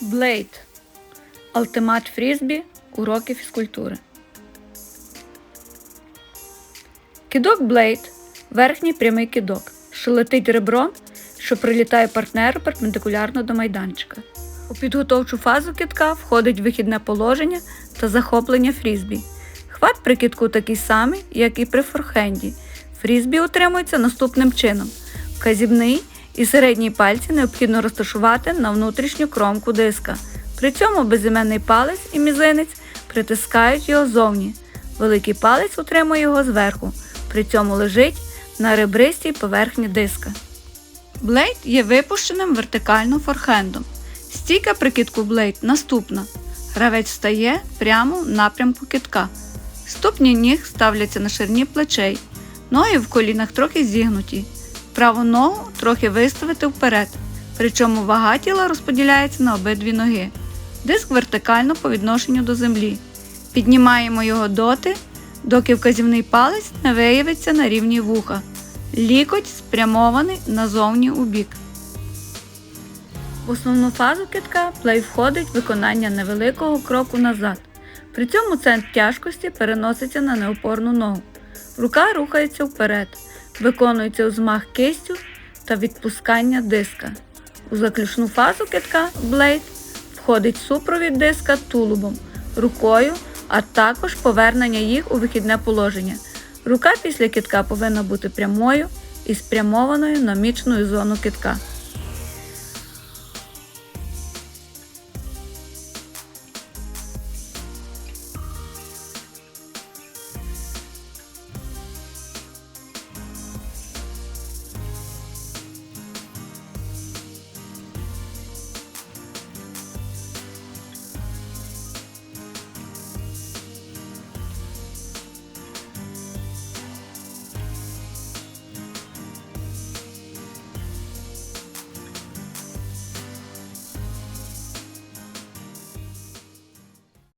Блейд. Ультимат фрізбі. Уроки фізкультури. Кидок Блейд верхній прямий кидок, що летить ребром, що прилітає партнеру перпендикулярно до майданчика. У підготовчу фазу кидка входить вихідне положення та захоплення фрізбі. Хват при кидку такий самий, як і при форхенді. Фрізбі утримується наступним чином: вказівний і середній пальці необхідно розташувати на внутрішню кромку диска. При цьому безіменний палець і мізинець притискають його зовні. Великий палець утримує його зверху, при цьому лежить на ребристій поверхні диска. Блейд є випущеним вертикально форхендом. Стійка при китку блейд наступна. Гравець стає прямо в напрямку китка. Ступні ніг ставляться на ширині плечей, ноги в колінах трохи зігнуті. Праву ногу трохи виставити вперед, причому вага тіла розподіляється на обидві ноги. Диск вертикально по відношенню до землі. Піднімаємо його доти, доки вказівний палець не виявиться на рівні вуха. Лікоть спрямований назовні у бік. В основну фазу китка плей входить виконання невеликого кроку назад. При цьому центр тяжкості переноситься на неопорну ногу. Рука рухається вперед, виконується змах кистю та відпускання диска. У заключну фазу китка блейд входить супровід диска тулубом, рукою, а також повернення їх у вихідне положення. Рука після китка повинна бути прямою і спрямованою на мічну зону китка.